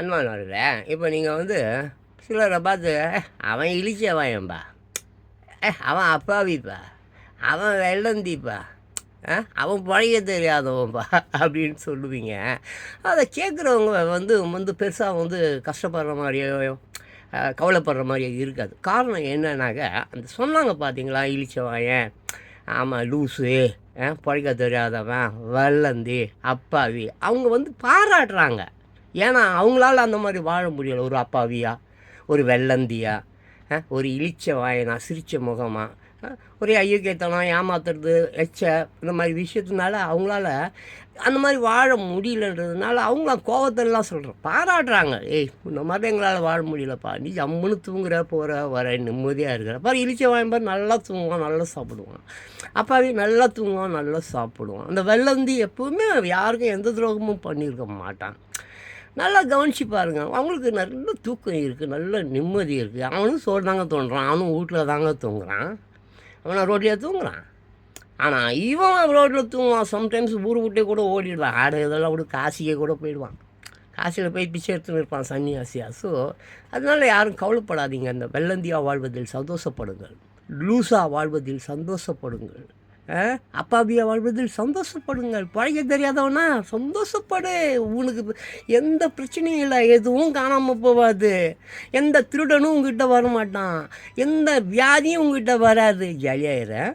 அன்பானவர்களே இப்போ நீங்கள் வந்து சிலரை பார்த்து அவன் இழிச்சவாயன்பா ஏ அவன் அப்பாவிப்பா. அவன் வெள்ளந்திப்பா. ஆ, அவன் பழைய தெரியாதவன்பா. அப்படின்னு சொல்லுவீங்க. அதை கேட்குறவங்க வந்து வந்து பெருசாக வந்து கஷ்டப்படுற மாதிரியோ கவலைப்படுற மாதிரியோ இருக்காது. காரணம் என்னன்னாக்க அந்த சொன்னாங்க பார்த்தீங்களா இழிச்சவாயன் ஆமாம் லூஸு பழைக்க தெரியாதவன். வெள்ளந்தி. அப்பாவி. அவங்க வந்து பாராட்டுறாங்க. ஏன்னா அவங்களால அந்த மாதிரி வாழ முடியல. ஒரு அப்பாவியா ஒரு வெள்ளந்தியா ஒரு இழிச்ச வாயனா சிரிச்ச முகமா ஒரே ஐயோக்கியத்தனம் ஏமாத்துறது எச்ச இந்த மாதிரி விஷயத்தினால அவங்களால அந்த மாதிரி வாழ முடியலன்றதுனால அவங்கள கோபத்தெல்லாம் சொல்கிறோம் பாராட்டுறாங்க. ஏய் இந்த மாதிரி எங்களால் வாழ முடியலப்பா. நீ ஜம்முன்னு தூங்குற போகிற வர நிம்மதியாக இருக்கிற. பாரு இழிச்ச வாயம்பார் நல்லா தூங்குவான் நல்லா சாப்பிடுவான். அப்பாவே நல்லா தூங்குவான் நல்லா சாப்பிடுவான். அந்த வெள்ளந்தி எப்பவுமே யாருக்கும் எந்த துரோகமும் பண்ணியிருக்க மாட்டான். நல்லா கவனிச்சு பாருங்க. அவங்களுக்கு நல்ல தூக்கம் இருக்குது நல்ல நிம்மதி இருக்குது அவனும் சோறு தாங்க தோன்றான் அவனும் வீட்டில் தாங்க தூங்குறான். அவனை ரோட்டில் தூங்குறான். ஆனால் இவன் ரோட்டில் தூங்குவான். சம்டைம்ஸ் ஊர் விட்டே கூட ஓடிடுவான். ஆடு இதெல்லாம் கூட காசியே கூட போயிடுவான். காசியில் போய் பிச்சை எடுத்துன்னு இருப்பான் சன்னியாசியா. ஸோ அதனால யாரும் கவலைப்படாதீங்க. அந்த வெள்ளந்தியாக வாழ்வதில் சந்தோஷப்படுங்கள். லூஸாக வாழ்வதில் சந்தோஷப்படுங்கள். அப்பாவியா வாழ்வதில் சந்தோஷப்படுங்கள். பழைய தெரியாதவனா சந்தோஷப்படு. உனக்கு எந்த பிரச்சனையும் இல்லை. எதுவும் காணாமல் போகாது. எந்த திருடனும் உங்ககிட்ட வர மாட்டான் எந்த வியாதியும் உங்ககிட்ட வராது. ஜாலியாயிர